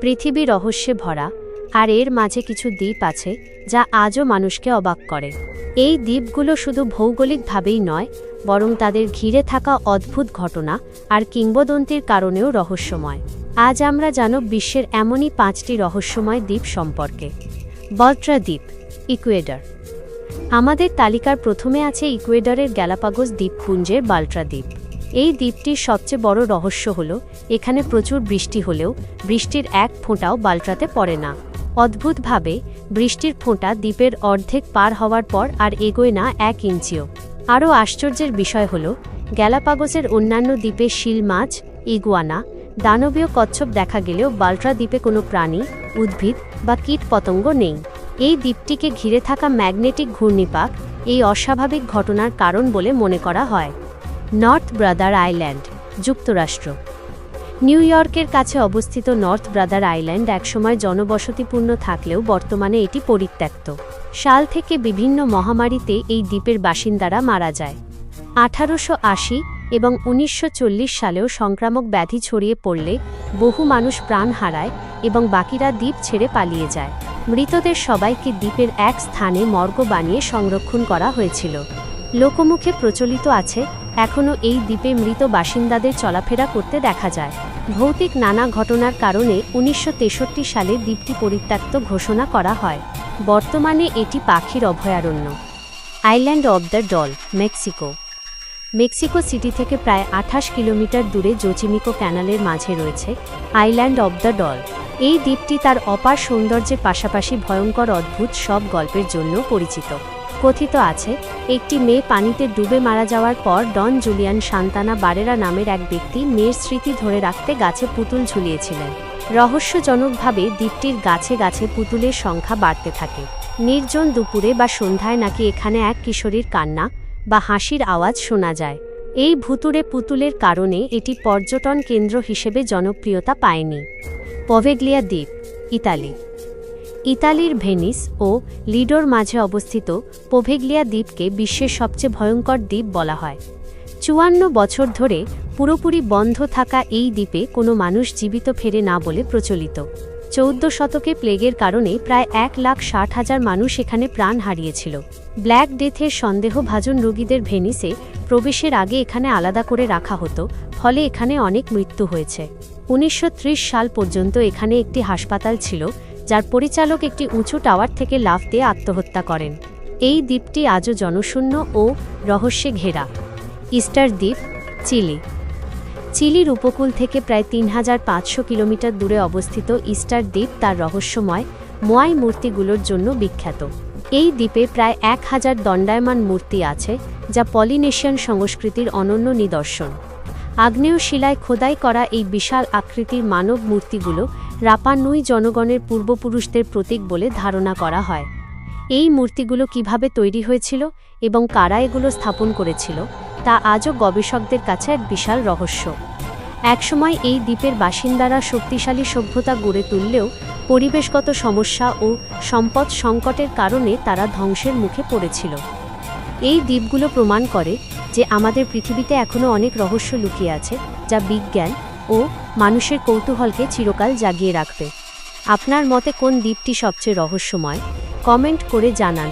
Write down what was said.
পৃথিবী রহস্যে ভরা, আর এর মাঝে কিছু দ্বীপ আছে যা আজও মানুষকে অবাক করে। এই দ্বীপগুলো শুধু ভৌগোলিকভাবেই নয়, বরং তাদের ঘিরে থাকা অদ্ভুত ঘটনা আর কিংবদন্তির কারণেও রহস্যময়। আজ আমরা জানব বিশ্বের এমনই পাঁচটি রহস্যময় দ্বীপ সম্পর্কে। বলট্রা দ্বীপ, ইকুয়েডর। আমাদের তালিকার প্রথমে আছে ইকুয়েডরের গ্যালাপাগোস দ্বীপপুঞ্জের বাল্ট্রা দ্বীপ। এই দ্বীপটির সবচেয়ে বড় রহস্য হল, এখানে প্রচুর বৃষ্টি হলেও বৃষ্টির এক ফোঁটাও বাল্ট্রাতে পড়ে না। অদ্ভুতভাবে, বৃষ্টির ফোঁটা দ্বীপের অর্ধেক পার হওয়ার পর আর এগোয় না এক ইঞ্চিও। আরও আশ্চর্যের বিষয় হল, গ্যালাপাগোসের অন্যান্য দ্বীপে শিল মাছ, ইগুয়ানা, দানবীয় কচ্ছপ দেখা গেলেও বাল্ট্রা দ্বীপে কোনো প্রাণী, উদ্ভিদ বা কীট পতঙ্গ নেই। এই দ্বীপটিকে ঘিরে থাকা ম্যাগনেটিক ঘূর্ণিপাক এই অস্বাভাবিক ঘটনার কারণ বলে মনে করা হয়। নর্থ ব্রাদার আইল্যান্ড, যুক্তরাষ্ট্র। নিউ ইয়র্কের কাছে অবস্থিত নর্থ ব্রাদার আইল্যান্ড একসময় জনবসতিপূর্ণ থাকলেও বর্তমানে এটি পরিত্যক্ত। সাল থেকে বিভিন্ন মহামারীতে এই দ্বীপের বাসিন্দারা মারা যায়। আঠারোশো আশি এবং উনিশশো চল্লিশ সালেও সংক্রামক ব্যাধি ছড়িয়ে পড়লে বহু মানুষ প্রাণ হারায় এবং বাকিরা দ্বীপ ছেড়ে পালিয়ে যায়। মৃতদের সবাইকে দ্বীপের এক স্থানে মর্গ বানিয়ে সংরক্ষণ করা হয়েছিল। লোকমুখে প্রচলিত আছে এখনও এই দ্বীপে মৃত বাসিন্দাদের চলাফেরা করতে দেখা যায়। ভৌতিক নানা ঘটনার কারণে উনিশশো তেষট্টি সালে দ্বীপটি পরিত্যক্ত ঘোষণা করা হয়। বর্তমানে এটি পাখির অভয়ারণ্য। Island of the doll, Mexico. Mexico city থেকে প্রায় আঠাশ কিলোমিটার দূরে জোচিমিকো ক্যানালের মাঝে রয়েছে আইল্যান্ড অব দ্য ডল। এই দ্বীপটি তার অপার সৌন্দর্যের পাশাপাশি ভয়ঙ্কর অদ্ভুত সব গল্পের জন্য পরিচিত। কথিত আছে, একটি মেয়ে পানিতে ডুবে মারা যাওয়ার পর ডন জুলিয়ান সান্তানা বারেরা নামের এক ব্যক্তি মেয়ের স্মৃতি ধরে রাখতে গাছে পুতুল ঝুলিয়েছিলেন। রহস্যজনকভাবে দ্বীপটির গাছে গাছে পুতুলের সংখ্যা বাড়তে থাকে। নির্জন দুপুরে বা সন্ধ্যায় নাকি এখানে এক কিশোরীর কান্না বা হাসির আওয়াজ শোনা যায়। এই ভুতুরে পুতুলের কারণে এটি পর্যটন কেন্দ্র হিসেবে জনপ্রিয়তা পায়নি। পভেগ্লিয়া দ্বীপ, ইতালি। ইতালির ভেনিস ও লিডোর মাঝে অবস্থিত পোভেগলিয়া দ্বীপকে বিশ্বের সবচেয়ে ভয়ঙ্কর দ্বীপ বলা হয়। চুয়ান্ন বছর ধরে পুরোপুরি বন্ধ থাকা এই দ্বীপে কোনো মানুষ জীবিত ফেরে না বলে প্রচলিত। চৌদ্দ শতকে প্লেগের কারণে প্রায় এক লাখ ষাট হাজার মানুষ এখানে প্রাণ হারিয়েছিল। ব্ল্যাক ডেথের সন্দেহভাজন রোগীদের ভেনিসে প্রবেশের আগে এখানে আলাদা করে রাখা হতো, ফলে এখানে অনেক মৃত্যু হয়েছে। উনিশশো ত্রিশ সাল পর্যন্ত এখানে একটি হাসপাতাল ছিল যার পরিচালক একটি উঁচু টাওয়ার থেকে লাফ দিয়ে আত্মহত্যা করেন। এই দ্বীপটি আজও জনশূন্য ও রহস্যে ঘেরা। ইস্টার দ্বীপ, চিলি। চিলির উপকূল থেকে প্রায় তিন হাজার পাঁচশো কিলোমিটার দূরে অবস্থিত ইস্টার দ্বীপ তার রহস্যময় মোয়াই মূর্তিগুলোর জন্য বিখ্যাত। এই দ্বীপে প্রায় এক হাজার দণ্ডায়মান মূর্তি আছে, যা পলিনেশিয়ান সংস্কৃতির অনন্য নিদর্শন। আগ্নেয় শিলায় খোদাই করা এই বিশাল আকৃতির মানব মূর্তিগুলো রাপানুই জনগণের পূর্বপুরুষদের প্রতীক বলে ধারণা করা হয়। এই মূর্তিগুলো কীভাবে তৈরি হয়েছিল এবং কারা এগুলো স্থাপন করেছিল, তা আজও গবেষকদের কাছে এক বিশাল রহস্য। একসময় এই দ্বীপের বাসিন্দারা শক্তিশালী সভ্যতা গড়ে তুললেও পরিবেশগত সমস্যা ও সম্পদ সংকটের কারণে তারা ধ্বংসের মুখে পড়েছিল। এই দ্বীপগুলো প্রমাণ করে যে আমাদের পৃথিবীতে এখনও অনেক রহস্য লুকিয়ে আছে, যা বিজ্ঞান ও মানুষের কৌতূহলকে চিরকাল জাগিয়ে রাখবে। আপনার মতে কোন দ্বীপটি সবচেয়ে রহস্যময়? কমেন্ট করে জানান।